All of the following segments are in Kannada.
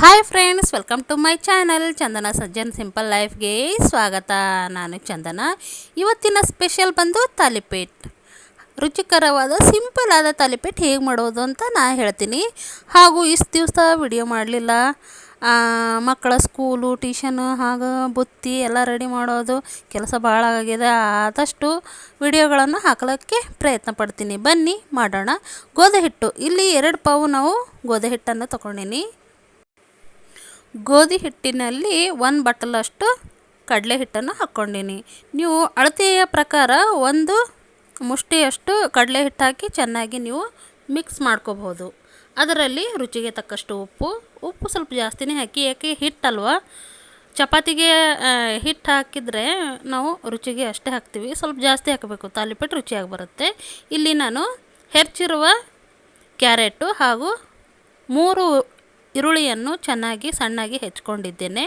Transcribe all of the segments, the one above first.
Hi friends welcome to my channel Chandana Sajjan simple ಲೈಫ್ಗೆ ಸ್ವಾಗತ. ನಾನು ಚಂದನ. ಇವತ್ತಿನ ಸ್ಪೆಷಲ್ ಬಂದು ತಾಲಿಪೇಟ್ ರುಚಿಕರವಾದ ಸಿಂಪಲ್ ಆದ ತಾಲಿಪೇಟ್ ಹೇಗೆ ಮಾಡೋದು ಅಂತ ನಾ ಹೇಳ್ತೀನಿ. ಹಾಗೂ ಇಷ್ಟು ದಿವಸ ವಿಡಿಯೋ ಮಾಡಲಿಲ್ಲ. ಮಕ್ಕಳ ಸ್ಕೂಲು ಟ್ಯೂಷನು ಹಾಗೂ ಬುತ್ತಿ ಎಲ್ಲ ರೆಡಿ ಮಾಡೋದು ಕೆಲಸ ಭಾಳ ಆಗಿದೆ. ಆದಷ್ಟು ವಿಡಿಯೋಗಳನ್ನು ಹಾಕಲಿಕ್ಕೆ ಪ್ರಯತ್ನ ಪಡ್ತೀನಿ. ಬನ್ನಿ, ಮಾಡೋಣ. ಗೋಧಿ ಹಿಟ್ಟು. ಇಲ್ಲಿ ಎರಡು ಪಾವು ನಾವು ಗೋಧಿ ಹಿಟ್ಟನ್ನು ತಗೊಂಡಿನಿ. ಗೋಧಿ ಹಿಟ್ಟಿನಲ್ಲಿ ಒಂದು ಬಟ್ಟಲಷ್ಟು ಕಡಲೆ ಹಿಟ್ಟನ್ನು ಹಾಕ್ಕೊಂಡಿನಿ. ನೀವು ಅಳತೆಯ ಪ್ರಕಾರ ಒಂದು ಮುಷ್ಟಿಯಷ್ಟು ಕಡಲೆ ಹಿಟ್ಟು ಹಾಕಿ ಚೆನ್ನಾಗಿ ನೀವು ಮಿಕ್ಸ್ ಮಾಡ್ಕೋಬೋದು. ಅದರಲ್ಲಿ ರುಚಿಗೆ ತಕ್ಕಷ್ಟು ಉಪ್ಪು. ಉಪ್ಪು ಸ್ವಲ್ಪ ಜಾಸ್ತಿನೇ ಹಾಕಿ, ಯಾಕೆ ಹಿಟ್ಟಲ್ವ? ಚಪಾತಿಗೆ ಹಿಟ್ಟು ಹಾಕಿದರೆ ನಾವು ರುಚಿಗೆ ಅಷ್ಟೇ ಹಾಕ್ತೀವಿ. ಸ್ವಲ್ಪ ಜಾಸ್ತಿ ಹಾಕಬೇಕು. ತಾಲಿಪಟ್ಟು ರುಚಿಯಾಗಿ ಬರುತ್ತೆ. ಇಲ್ಲಿ ನಾನು ಹೆಚ್ಚಿರುವ ಕ್ಯಾರೆಟು ಹಾಗೂ ಮೂರು ಈರುಳ್ಳಿಯನ್ನು ಚೆನ್ನಾಗಿ ಸಣ್ಣಾಗಿ ಹೆಚ್ಕೊಂಡಿದ್ದೇನೆ.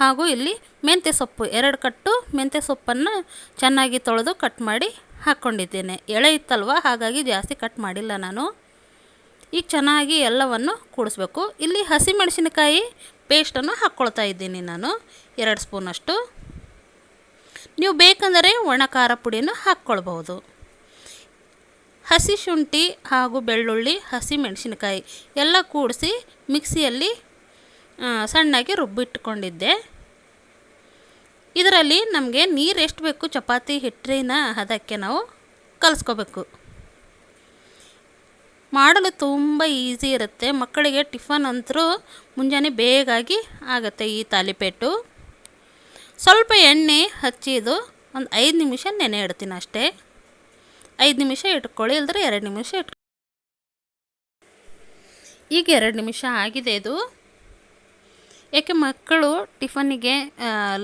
ಹಾಗೂ ಇಲ್ಲಿ ಮೆಂತ್ಯ ಸೊಪ್ಪು, ಎರಡು ಕಟ್ಟು ಮೆಂತ್ಯ ಸೊಪ್ಪನ್ನು ಚೆನ್ನಾಗಿ ತೊಳೆದು ಕಟ್ ಮಾಡಿ ಹಾಕ್ಕೊಂಡಿದ್ದೇನೆ ಎಳೆ ಇತ್ತಲ್ವ? ಹಾಗಾಗಿ ಜಾಸ್ತಿ ಕಟ್ ಮಾಡಿಲ್ಲ ನಾನು. ಈಗ ಚೆನ್ನಾಗಿ ಎಲ್ಲವನ್ನು ಕೂಡಿಸ್ಬೇಕು. ಇಲ್ಲಿ ಹಸಿಮೆಣಸಿನಕಾಯಿ ಪೇಸ್ಟನ್ನು ಹಾಕ್ಕೊಳ್ತಾ ಇದ್ದೀನಿ ನಾನು. ಎರಡು ಸ್ಪೂನಷ್ಟು. ನೀವು ಬೇಕೆಂದರೆ ಒಣ ಖಾರ ಪುಡಿಯನ್ನು ಹಾಕ್ಕೊಳ್ಬಹುದು. ಹಸಿ ಶುಂಠಿ ಹಾಗೂ ಬೆಳ್ಳುಳ್ಳಿ, ಹಸಿ ಮೆಣಸಿನಕಾಯಿ ಎಲ್ಲ ಕೂಡಿಸಿ ಮಿಕ್ಸಿಯಲ್ಲಿ ಸಣ್ಣಗೆ ರುಬ್ಬಿಟ್ಕೊಂಡಿದ್ದೆ. ಇದರಲ್ಲಿ ನಮಗೆ ನೀರು ಎಷ್ಟು ಬೇಕು ಚಪಾತಿ, ಹಿಟ್ಟಿನ ಅದಕ್ಕೆ ನಾವು ಕಲಿಸ್ಕೋಬೇಕು. ಮಾಡಲು ತುಂಬ ಈಸಿ ಇರುತ್ತೆ. ಮಕ್ಕಳಿಗೆ ಟಿಫನ್ ಅಂತರೂ ಮುಂಜಾನೆ ಬೇಗಾಗಿ ಆಗುತ್ತೆ ಈ ತಾಲಿಪೇಟು ಸ್ವಲ್ಪ ಎಣ್ಣೆ ಹಚ್ಚಿದು ಒಂದು ಐದು ನಿಮಿಷ ನೆನೆ ಇಡ್ತೀನಿ ಅಷ್ಟೇ. ಐದು ನಿಮಿಷ ಇಟ್ಕೊಳ್ಳಿ ಇಲ್ದ್ರೆ ಎರಡು ನಿಮಿಷ ಇಟ್ಕೊಳ್ಳಿ ಈಗ ಎರಡು ನಿಮಿಷ ಆಗಿದೆ ಇದು. ಯಾಕೆ ಮಕ್ಕಳು ಟಿಫನ್ನಿಗೆ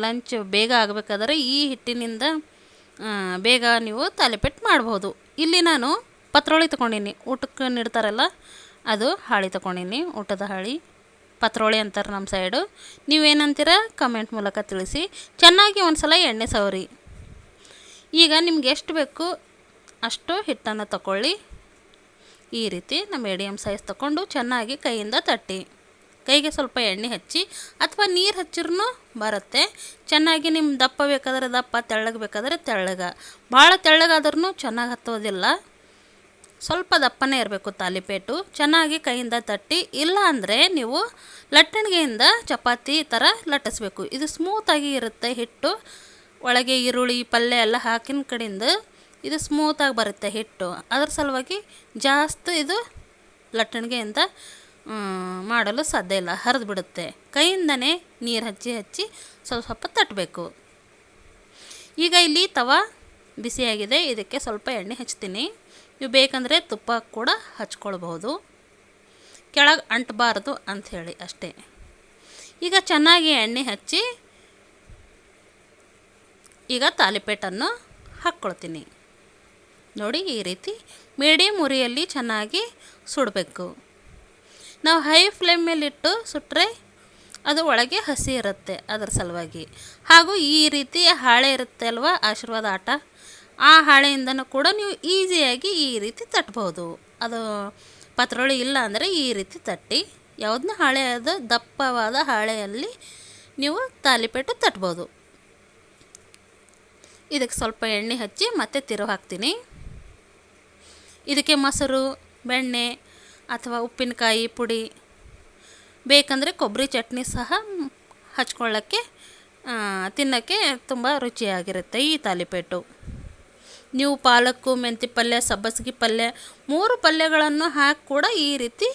ಲಂಚ್ ಬೇಗ ಆಗಬೇಕಾದ್ರೆ ಈ ಹಿಟ್ಟಿನಿಂದ ಬೇಗ ನೀವು ತಾಲಿಪೆಟ್ಟು ಮಾಡ್ಬೋದು. ಇಲ್ಲಿ ನಾನು ಪತ್ರೊಳಿ ತೊಗೊಂಡಿನಿ, ಊಟಕ್ಕೆ ನೀಡ್ತಾರಲ್ಲ, ಅದು ಹಾಳಿ ತೊಗೊಂಡೀನಿ, ಊಟದ ಹಾಳಿ. ಪತ್ರೊಳಿ ಅಂತಾರೆ ನಮ್ಮ ಸೈಡು. ನೀವೇನಂತೀರ ಕಮೆಂಟ್ ಮೂಲಕ ತಿಳಿಸಿ. ಚೆನ್ನಾಗಿ ಒಂದು ಸಲ ಎಣ್ಣೆ ಸವರಿ. ಈಗ ನಿಮ್ಗೆ ಎಷ್ಟು ಬೇಕು ಅಷ್ಟು ಹಿಟ್ಟನ್ನು ತಗೊಳ್ಳಿ ಈ ರೀತಿ ನಮ್ಮ ಮೀಡಿಯಮ್ ಸೈಜ್ ತಗೊಂಡು ಚೆನ್ನಾಗಿ ಕೈಯಿಂದ ತಟ್ಟಿ. ಕೈಗೆ ಸ್ವಲ್ಪ ಎಣ್ಣೆ ಹಚ್ಚಿ ಅಥವಾ ನೀರು ಹಚ್ಚಿರೂ ಬರುತ್ತೆ. ಚೆನ್ನಾಗಿ ನಿಮ್ಮ ದಪ್ಪ ಬೇಕಾದರೆ ದಪ್ಪ, ತೆಳ್ಳಗೆ ಬೇಕಾದರೆ ತೆಳ್ಳಗೆ. ಭಾಳ ತೆಳ್ಳಗಾದ್ರೂ ಚೆನ್ನಾಗಿ ಹತ್ತೋದಿಲ್ಲ. ಸ್ವಲ್ಪ ದಪ್ಪನೇ ಇರಬೇಕು ತಾಲಿಪೇಟು. ಚೆನ್ನಾಗಿ ಕೈಯಿಂದ ತಟ್ಟಿ. ಇಲ್ಲ ಅಂದರೆ ನೀವು ಲಟ್ಟಣಿಗೆಯಿಂದ ಚಪಾತಿ ಥರ ಲಟ್ಟಿಸ್ಬೇಕು. ಇದು ಸ್ಮೂತಾಗಿ ಇರುತ್ತೆ ಹಿಟ್ಟು. ಒಳಗೆ ಈರುಳ್ಳಿ ಪಲ್ಯ ಎಲ್ಲ ಹಾಕಿನ ಕಡೆಯಿಂದ ಇದು ಸ್ಮೂತಾಗಿ ಬರುತ್ತೆ ಹಿಟ್ಟು. ಅದ್ರ ಸಲುವಾಗಿ ಜಾಸ್ತಿ ಇದು ಲಟ್ಟಣಿಗೆಯಿಂದ ಮಾಡಲು ಸಾಧ್ಯ ಇಲ್ಲ. ಹರಿದು ಬಿಡುತ್ತೆ. ಕೈಯಿಂದನೇ ನೀರು ಹಚ್ಚಿ ಹಚ್ಚಿ ಸ್ವಲ್ಪ ಸ್ವಲ್ಪ ತಟ್ಟಬೇಕು ಈಗ ಇಲ್ಲಿ ತವ ಬಿಸಿಯಾಗಿದೆ. ಇದಕ್ಕೆ ಸ್ವಲ್ಪ ಎಣ್ಣೆ ಹಚ್ತೀನಿ. ನೀವು ಬೇಕಂದರೆ ತುಪ್ಪ ಕೂಡ ಹಚ್ಕೊಳ್ಬಹುದು. ಕೆಳಗೆ ಅಂಟಬಾರ್ದು ಅಂಥೇಳಿ ಅಷ್ಟೇ. ಈಗ ಚೆನ್ನಾಗಿ ಎಣ್ಣೆ ಹಚ್ಚಿ ಈಗ ತಾಲಿಪೇಟನ್ನು ಹಾಕ್ಕೊಳ್ತೀನಿ. ನೋಡಿ ಈ ರೀತಿ ಮೀಡಿಯಮ್ ಉರಿಯಲ್ಲಿ ಚೆನ್ನಾಗಿ ಸುಡಬೇಕು. ನಾವು ಹೈ ಫ್ಲೇಮ್ ಮೇಲಿಟ್ಟು ಸುಟ್ಟರೆ ಅದು ಒಳಗೆ ಹಸಿ ಇರುತ್ತೆ ಅದರ ಸಲುವಾಗಿ. ಹಾಗೂ ಈ ರೀತಿ ಹಾಳೆ ಇರುತ್ತೆ ಅಲ್ವಾ ಆಶೀರ್ವಾದ ಆಟ, ಆ ಹಾಳೆಯಿಂದನೂ ಕೂಡ ನೀವು ಈಸಿಯಾಗಿ ಈ ರೀತಿ ತಟ್ಬೋದು. ಅದು ಪತ್ರೊಳಿ ಇಲ್ಲ ಅಂದರೆ ಈ ರೀತಿ ತಟ್ಟಿ, ಯಾವುದನ್ನ ಹಾಳೆ ಅದು ದಪ್ಪವಾದ ಹಾಳೆಯಲ್ಲಿ ನೀವು ತಾಲಿಪೇಟು ತಟ್ಬೋದು. ಇದಕ್ಕೆ ಸ್ವಲ್ಪ ಎಣ್ಣೆ ಹಚ್ಚಿ ಮತ್ತೆ ತಿರು ಹಾಕ್ತೀನಿ. ಇದಕ್ಕೆ ಮೊಸರು, ಬೆಣ್ಣೆ ಅಥವಾ ಉಪ್ಪಿನಕಾಯಿ ಪುಡಿ ಬೇಕಂದರೆ ಕೊಬ್ಬರಿ ಚಟ್ನಿ ಸಹ ಹಚ್ಕೊಳ್ಳೋಕ್ಕೆ ತಿನ್ನೋಕ್ಕೆ ತುಂಬ ರುಚಿಯಾಗಿರುತ್ತೆ ಈ ತಾಲಿಪೇಟು ನೀವು ಪಾಲಕ್ಕು ಮೆಂತಿ ಪಲ್ಯ, ಸಬ್ಬಸಿಗೆ ಪಲ್ಯ ಮೂರು ಪಲ್ಯಗಳನ್ನು ಹಾಕಿ ಕೂಡ ಈ ರೀತಿ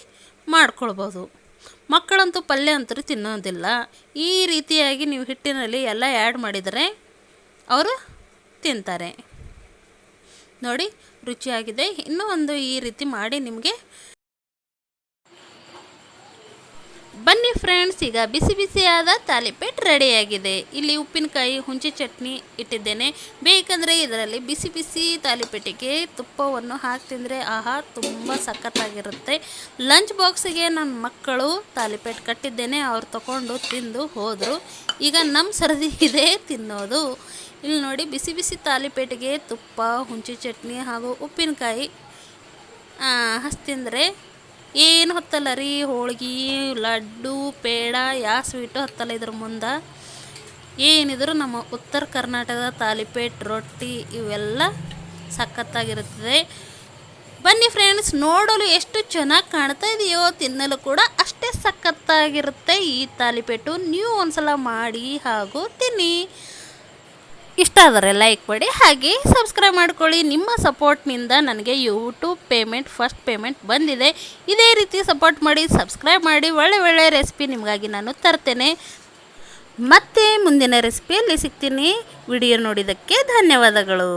ಮಾಡ್ಕೊಳ್ಬೋದು. ಮಕ್ಕಳಂತೂ ಪಲ್ಯ ಅಂತೂ ತಿನ್ನೋದಿಲ್ಲ. ಈ ರೀತಿಯಾಗಿ ನೀವು ಹಿಟ್ಟಿನಲ್ಲಿ ಎಲ್ಲ ಆ್ಯಡ್ ಮಾಡಿದರೆ ಅವರು ತಿಂತಾರೆ. ನೋಡಿ ರುಚಿಯಾಗಿದೆ. ಇನ್ನೂ ಒಂದು ಈ ರೀತಿ ಮಾಡಿ ನಿಮಗೆ ಬನ್ನಿ ಫ್ರೆಂಡ್ಸ್, ಈಗ ಬಿಸಿ ಬಿಸಿಯಾದ ತಾಲಿಪೇಟ್ ರೆಡಿಯಾಗಿದೆ. ಇಲ್ಲಿ ಉಪ್ಪಿನಕಾಯಿ, ಹುಂಚಿ ಚಟ್ನಿ ಇಟ್ಟಿದ್ದೇನೆ. ಬೇಕಂದರೆ ಇದರಲ್ಲಿ ಬಿಸಿ ಬಿಸಿ ತಾಲಿಪೇಟಿಗೆ ತುಪ್ಪವನ್ನು ಹಾಕಿ ತಿಂದರೆ ಆಹಾ, ತುಂಬ ಸಖತ್ತಾಗಿರುತ್ತೆ. ಲಂಚ್ ಬಾಕ್ಸಿಗೆ ನನ್ನ ಮಕ್ಕಳು ತಾಲಿಪೇಟ್ ಕಟ್ಟಿದ್ದೇನೆ, ಅವ್ರು ತಗೊಂಡು ತಿಂದು ಹೋದರು. ಈಗ ನಮ್ಮ ಸರದಿ ಇದೆ ತಿನ್ನೋದು. ಇಲ್ಲಿ ನೋಡಿ, ಬಿಸಿ ಬಿಸಿ ತಾಲಿಪೇಟಿಗೆ ತುಪ್ಪ, ಹುಂಚಿ ಚಟ್ನಿ ಹಾಗೂ ಉಪ್ಪಿನಕಾಯಿ ಹಸಿ ತಿಂದರೆ ಏನು ಹೊತ್ತಲ್ಲ ರೀ? ಹೋಳ್ಗೆ, ಲಡ್ಡು, ಪೇಡ ಯಾವ ಸ್ವೀಟು ಹೊತ್ತಲ್ಲ ಇದ್ರ ಮುಂದೆ. ಏನಿದ್ರು ನಮ್ಮ ಉತ್ತರ ಕರ್ನಾಟಕದ ತಾಲಿಪೇಟ್, ರೊಟ್ಟಿ ಇವೆಲ್ಲ ಸಖತ್ತಾಗಿರುತ್ತದೆ. ಬನ್ನಿ ಫ್ರೆಂಡ್ಸ್ ನೋಡಲು ಎಷ್ಟು ಚೆನ್ನಾಗಿ ಕಾಣ್ತಾ ಇದೆಯೋ ತಿನ್ನಲು ಕೂಡ ಅಷ್ಟೇ ಸಖತ್ತಾಗಿರುತ್ತೆ ಈ ತಾಲಿಪೇಟು. ನೀವು ಒಂದ್ಸಲ ಮಾಡಿ ಹಾಗೂ ತಿನ್ನಿ. ಇಷ್ಟ ಆದರೆ ಲೈಕ್ ಮಾಡಿ ಹಾಗೆ ಸಬ್ಸ್ಕ್ರೈಬ್ ಮಾಡ್ಕೊಳ್ಳಿ. ನಿಮ್ಮ ಸಪೋರ್ಟ್ನಿಂದ ನನಗೆ ಯೂಟ್ಯೂಬ್ ಪೇಮೆಂಟ್ ಫಸ್ಟ್ ಪೇಮೆಂಟ್ ಬಂದಿದೆ. ಇದೇ ರೀತಿ ಸಪೋರ್ಟ್ ಮಾಡಿ ಸಬ್ಸ್ಕ್ರೈಬ್ ಮಾಡಿ, ಒಳ್ಳೆ ಒಳ್ಳೆ ರೆಸಿಪಿ ನಿಮಗಾಗಿ ನಾನು ತರ್ತೇನೆ. ಮತ್ತೆ ಮುಂದಿನ ರೆಸಿಪಿಯಲ್ಲಿ ಸಿಗ್ತೀನಿ. ವಿಡಿಯೋ ನೋಡಿದ್ದಕ್ಕೆ ಧನ್ಯವಾದಗಳು.